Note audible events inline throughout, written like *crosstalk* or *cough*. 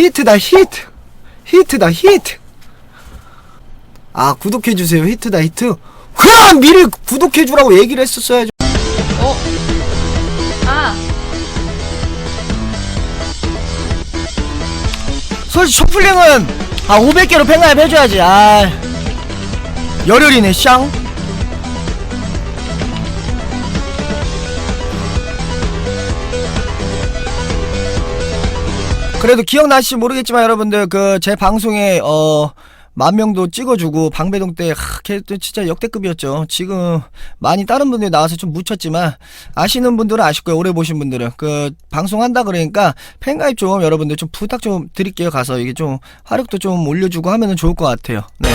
히트다 히트. 히트다 히트. 아 구독해주세요. 히트다 히트. 그럼 미리 구독해주라고 얘기를 했었어야죠. 어? 아, 솔직히 쇼플링은 아 500개로 팽가입 해줘야지. 아 열혈이네 쌍 그래도 기억나실지 모르겠지만 여러분들 그 제 방송에 어 만 명도 찍어주고 방배동 때 하, 걔 진짜 역대급이었죠. 지금 많이 다른 분들이 나와서 좀 묻혔지만 아시는 분들은 아실 거예요. 오래 보신 분들은 그 방송한다 그러니까 팬가입 좀 여러분들 좀 부탁 좀 드릴게요. 가서 이게 좀 화력도 좀 올려주고 하면은 좋을 것 같아요. 네.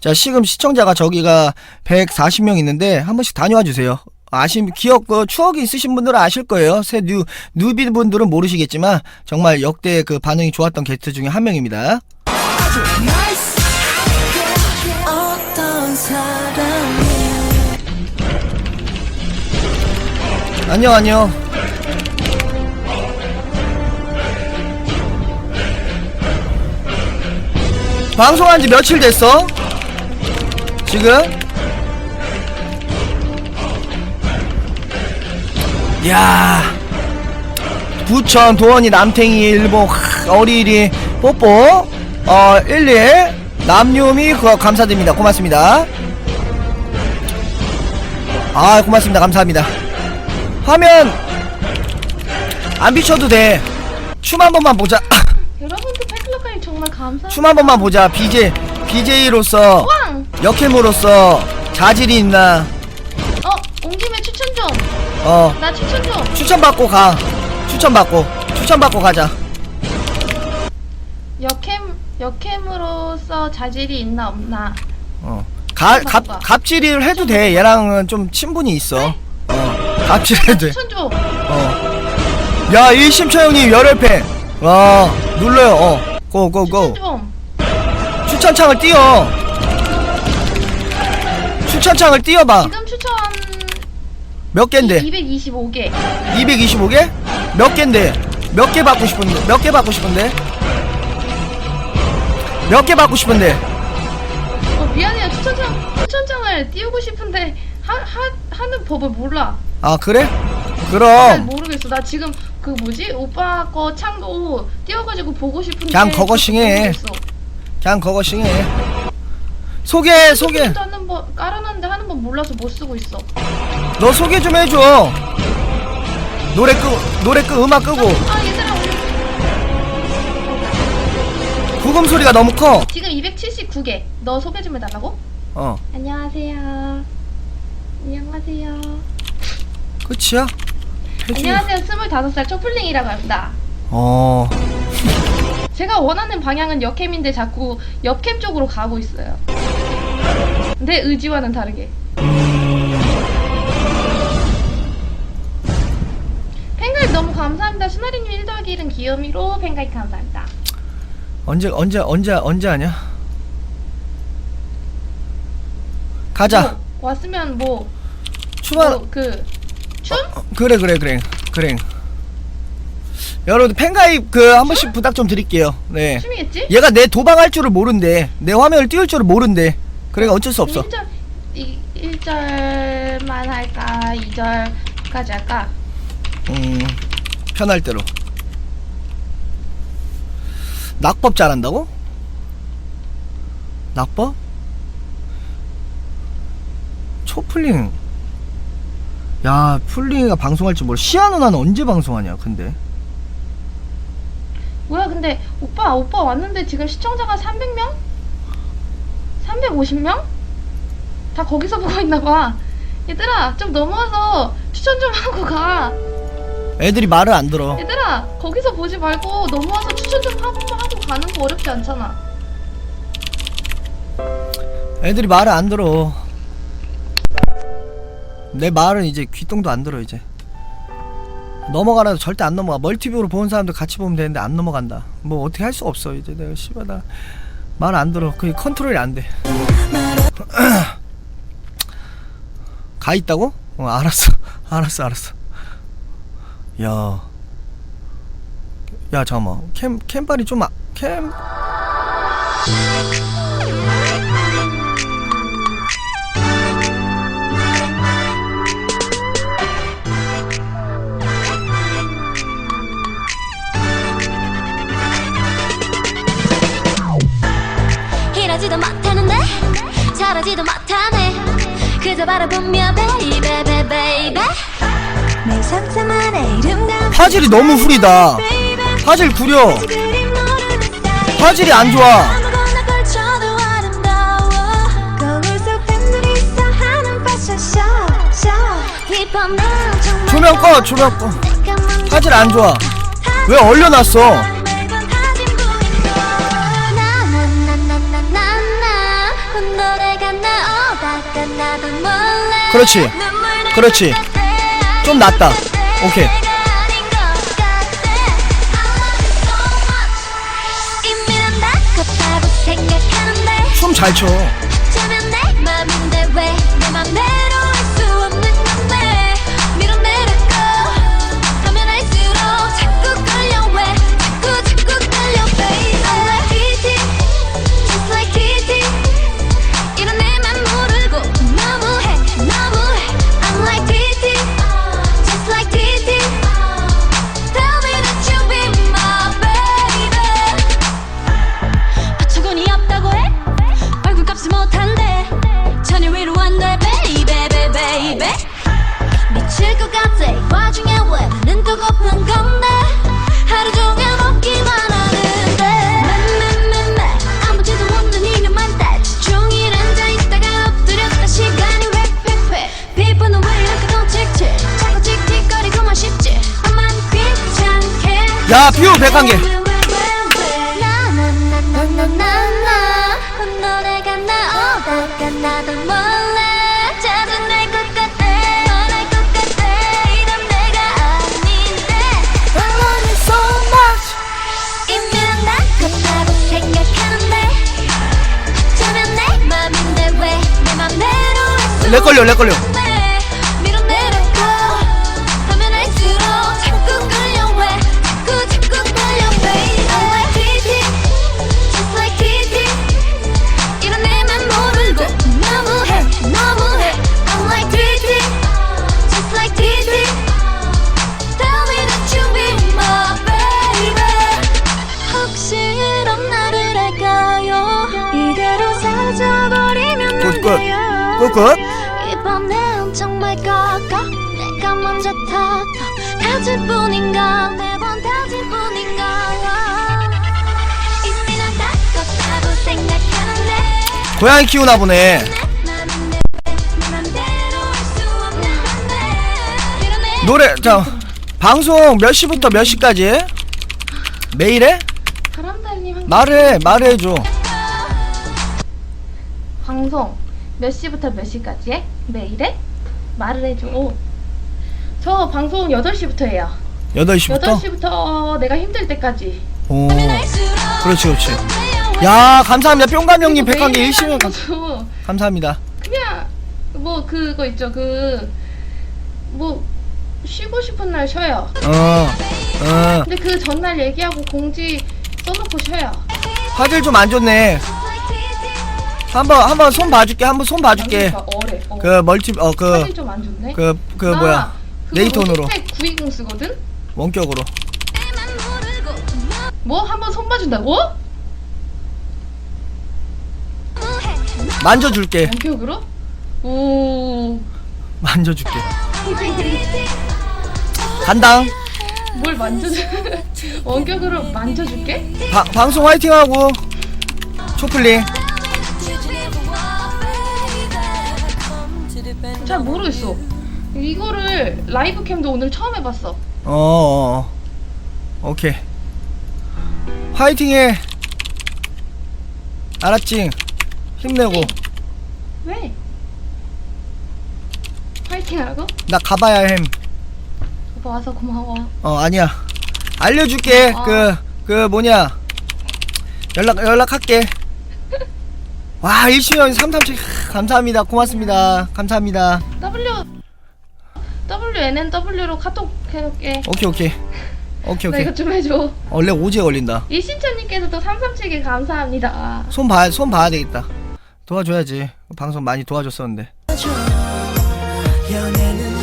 자 지금 시청자가 저기가 140명 있는데 한 번씩 다녀와 주세요. 아심 기억 그 추억이 있으신 분들은 아실 거예요. 새 뉴 뉴비 분들은 모르시겠지만 정말 역대 그 반응이 좋았던 게스트 중에 한 명입니다. 안녕 안녕. 방송한 지 며칠 됐어? 지금? 야. 부천 도원이 남탱이 일본 하, 어리리 뽀뽀. 어 11 남유미 그 감사드립니다. 고맙습니다. 아 고맙습니다. 감사합니다. 화면! 안 비춰도 돼춤 한 번만 보자. 여러분들 팬클럽까지 정말 감사합니다. 춤 한 번만 보자. BJ BJ로서 왕! 역캠으로서 자질이 있나. 어 나 추천 좀. 추천 받고 가 추천 받고 추천 받고 가자 역캠, 역캠으로서 자질이 있나 없나. 어. 가, 갑, 갑질을 해도 돼. 얘랑은 좀 친분이 있어. 어. 갑질해도 돼. 추천 좀. 어. 야, 일심차 형님 열혈팬. 와, 눌러요. 어. 고, 고, 추천 고. 좀. 추천창을 띄워. 추천창을 띄워봐. 지금 몇 갠데? 225개. 225개? 몇 갠데? 몇 개 받고 싶은데? 몇 개 받고 싶은데? 몇 개 받고 싶은데? 어, 미안해요. 추천장, 추천장을 띄우고 싶은데 하, 하, 하는 법을 몰라. 아, 그래? 잘 그럼. 모르겠어. 나 지금 그 뭐지? 오빠 거 창도 띄워가지고 보고 싶은데 그냥 거거싱 해. 모르겠어. 그냥 그거 싱해. 소개, 소개. 도 하는 법 깔아놨는데 하는 법 몰라서 못 쓰고 있어. 너 소개 좀 해줘. 노래 끄, 노래 끄, 음악 끄고. 아 얘들아 구금 소리가 너무 커. 지금 279개. 너 소개 좀 해달라고? 어, 안녕하세요. 안녕하세요. 끝이야? 안녕하세요. 25살 초플링이라고 합니다. 어, *laughs* 제가 원하는 방향은 역캠인데 자꾸 역캠 쪽으로 가고 있어요. 내 의지와는 다르게. 팬 감사합니다. 시나리님 1 더하기 1은 귀요미로 팬가입 감사합니다. 언제, 언제, 언제, 언제 하냐? 가자. 뭐, 왔으면 뭐, 추만, 뭐 그, 춤? 그래, 그래, 그래. 그래. 여러분, 팬가입 그, 한 번씩 부탁 좀 드릴게요. 네. 춤이겠지? 얘가 내 도망할 줄을 모른대. 내 화면을 띄울 줄을 모른대. 그러니까 어쩔 수 없어. 1절, 이, 1절만 할까? 2절까지 할까? 음, 편할 대로. 낙법 잘한다고? 낙법? 초플링. 야, 플링이가 방송할 줄 몰라. 시아 누나는 언제 방송하냐, 근데. 뭐야 근데 오빠 오빠 왔는데 지금 시청자가 300명? 350명? 다 거기서 보고 있나 봐 얘들아 좀 넘어와서 추천 좀 하고 가 애들이 말을 안 들어. 얘들아 거기서 보지 말고 넘어와서 추천 좀 하고 하고 가는 거 어렵지 않잖아 애들이 말을 안 들어. 내 말은 이제 귀똥도 안 들어, 이제. 넘어가라도 절대 안 넘어가. 멀티뷰로 보는 사람들 같이 보면 되는데 안 넘어간다. 뭐 어떻게 할 수가 없어. 이제 내가 씨발 나말 안 들어. 그게 컨트롤이 안 돼. *clears throat* 가 있다고? 어, 알았어. *laughs* 알았어, 알았어. 야. 야 잠깐만. 캠 캠빨이 좀 아, 캠? 이러지도 못하는데 잘하지도 못하네. 그저 바라보며 베이베 베이베 화질이 너무 후리다. 화질 구려. 화질이 안 좋아. 조명 꺼 조명 꺼. 화질 안 좋아. 왜 얼려놨어? 그렇지. 그렇지. 좀 낫다. 오케이. 내가 아 피부는 왜 이렇게 더 칙칙 자꾸 틱틱거리고만 싶지. 나만 귀찮게. 야 뷰 101개 나나나나나나 노래가 나오다가 나도 몰래 짜증날 것 같아. 원할 것 같아. 이런 내가 아닌데. I love you so much. 이미 난 나같다고 생각하는데. 어쩌면 내 맘인데 왜 내 맘대로 할수 렉 걸려 렉 걸려. 네, 굿굿 이번엔 정말 걸까 내가 먼저 탔다. 다질 뿐인가? 매번 다질 뿐인가? 이미 난 닦았다고 생각하는데. 고양이 키우나 보네. 맘대로 할 수 없는 이런 노래 자 방송 몇 시부터 몇 시까지? 해? 매일 해? 바람달님 한 말해 말해줘. 방송 몇 시부터 몇 시까지 해? 매일에? 말을 해줘. 오. 저 방송 8시부터 해요. 8시부터? 8시부터 내가 힘들 때까지. 오 그렇지 그렇지 야 감사합니다 뿅감 형님 그리고 101개 매일 일시면 감, 해가지고 감사합니다 그냥 뭐 그거 있죠. 그 뭐 쉬고 싶은 날 쉬어요. 어 어 근데 그 전날 얘기하고 공지 써놓고 쉬어요. 화질 좀 안 좋네 한번 한번 손 봐줄게 한번 손 봐줄게 그러니까 어래. 어. 그 멀티 어그 사진 좀안 좋네. 그그나 뭐야 네이톤으로 로지텍 920 쓰거든. 원격으로 뭐 한 번 손 봐준다고? 만져줄게 원격으로? 오. 만져줄게 *laughs* 간당 뭘 만져줘? *laughs* 원격으로 만져줄게? 바, 방송 화이팅하고 초플링 잘 모르겠어. 이거를 라이브 캠도 오늘 처음 해봤어. 어, 어, 어. 오케이. 화이팅해. 알았지? 힘내고. 왜? 파이팅하라고? 나 가봐야 햄. 오빠 와서 고마워. 어, 아니야. 알려줄게. 어. 그, 그 뭐냐. 연락, 연락할게. 와, 일시연 337. 감사합니다. 고맙습니다. 감사합니다. W WNNW로 카톡 해놓을게. 오케이, 오케이. 오케이 나 오케이 이거 좀 해줘. 원래 오지에 걸린다 이신천님께서도 337개 감사합니다. 손 봐야 손 봐야 되겠다 도와줘야지 방송 많이 도와줬었는데 연애는